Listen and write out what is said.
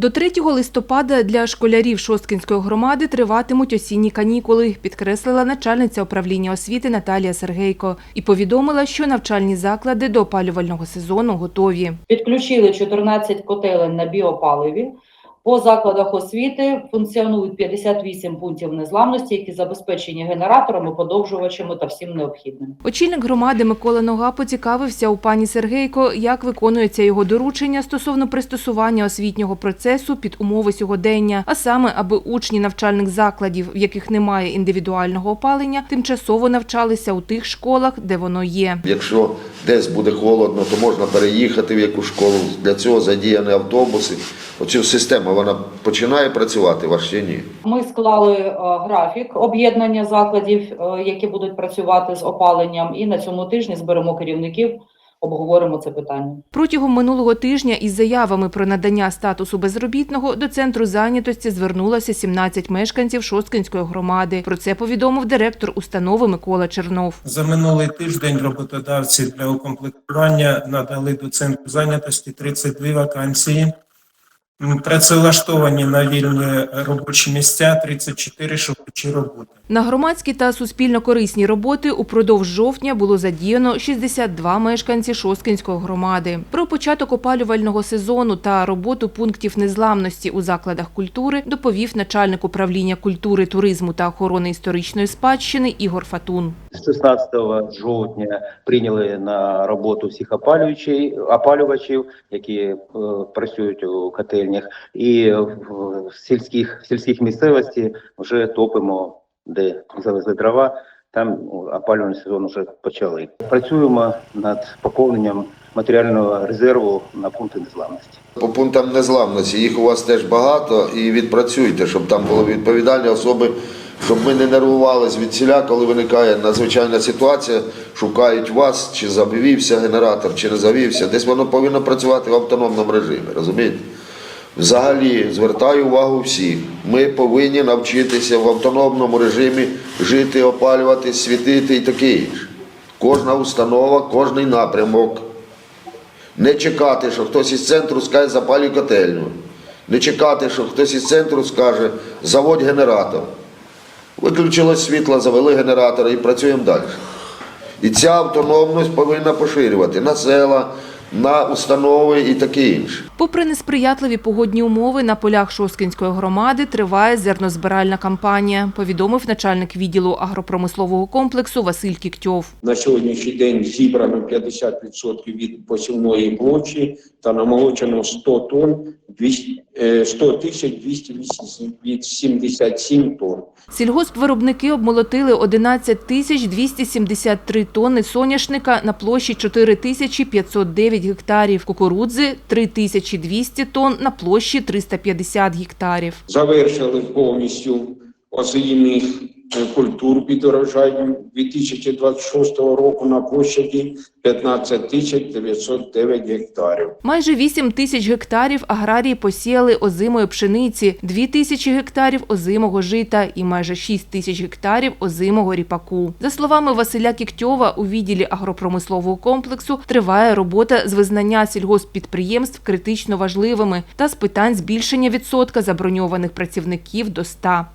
До 3 листопада для школярів Шосткінської громади триватимуть осінні канікули, підкреслила начальниця управління освіти Наталія Сергейко і повідомила, що навчальні заклади до опалювального сезону готові. Підключили 14 котелень на біопаливі. По закладах освіти функціонують 58 пунктів незламності, які забезпечені генераторами, подовжувачами та всім необхідним. Очільник громади Микола Нога поцікавився у пані Сергейко, як виконується його доручення стосовно пристосування освітнього процесу під умови сьогодення, а саме, аби учні навчальних закладів, в яких немає індивідуального опалення, тимчасово навчалися у тих школах, де воно є. Якщо десь буде холодно, то можна переїхати в яку школу. Для цього задіяні автобуси. Оцю систему вона починає працювати, ваш ще. Ми склали е, графік об'єднання закладів, е, які будуть працювати з опаленням, і на цьому тижні зберемо керівників, обговоримо це питання. Протягом минулого тижня із заявами про надання статусу безробітного до центру зайнятості звернулося 17 мешканців Шосткинської громади. Про це повідомив директор установи Микола Чернов. За минулий тиждень роботодавці для укомплектування надали до центру зайнятості 32 вакансії. Працевлаштовані на вільні робочі місця 34 шукачі роботи. На громадські та суспільно-корисні роботи упродовж жовтня було задіяно 62 мешканці Шосткинської громади. Про початок опалювального сезону та роботу пунктів незламності у закладах культури доповів начальник управління культури, туризму та охорони історичної спадщини Ігор Фатун. З 16 жовтня прийняли на роботу всіх опалювачів, опалювачів які е, працюють у котельнях, і в сільських в сільських місцевості вже топимо, де завезли дрова. Там ну, опалювальний сезон вже почали. Працюємо над поповненням матеріального резерву на пункти незламності. По пунктам незламності їх у вас теж багато і відпрацюйте, щоб там були відповідальні особи, щоб ми не нервували звідсіля, коли виникає надзвичайна ситуація, шукають вас, чи завівся генератор, чи не завівся. Десь воно повинно працювати в автономному режимі, розумієте? Взагалі звертаю увагу всіх. Ми повинні навчитися в автономному режимі жити, опалювати, світити і таке інше. Кожна установа, кожний напрямок. Не чекати, що хтось із центру скаже запалюй котельню. Не чекати, що хтось із центру скаже заводь генератор. Виключилось світло, завели генератор і працюємо далі. І ця автономність повинна поширювати на села, на установи і таке інше. Попри несприятливі погодні умови, на полях Шоскінської громади триває зернозбиральна кампанія, повідомив начальник відділу агропромислового комплексу Василь Кіктьов. На сьогоднішній день зібрано 50% від посівної площі та намолочено 100 тонн 200, е, 100 тисяч 287 тонн. Сільгоспвиробники обмолотили 11 тисяч 273 тонни соняшника на площі 4 тисячі 509 гектарів, кукурудзи 3 тисячі 200 тонн на площі 350 гектарів. Завершили повністю е, культур під урожаєм 2026 року на площаді 15 тисяч 909 гектарів. Майже 8 тисяч гектарів аграрії посіяли озимої пшениці, 2 тисячі гектарів озимого жита і майже 6 тисяч гектарів озимого ріпаку. За словами Василя Кіктьова, у відділі агропромислового комплексу триває робота з визнання сільгосппідприємств критично важливими та з питань збільшення відсотка заброньованих працівників до 100.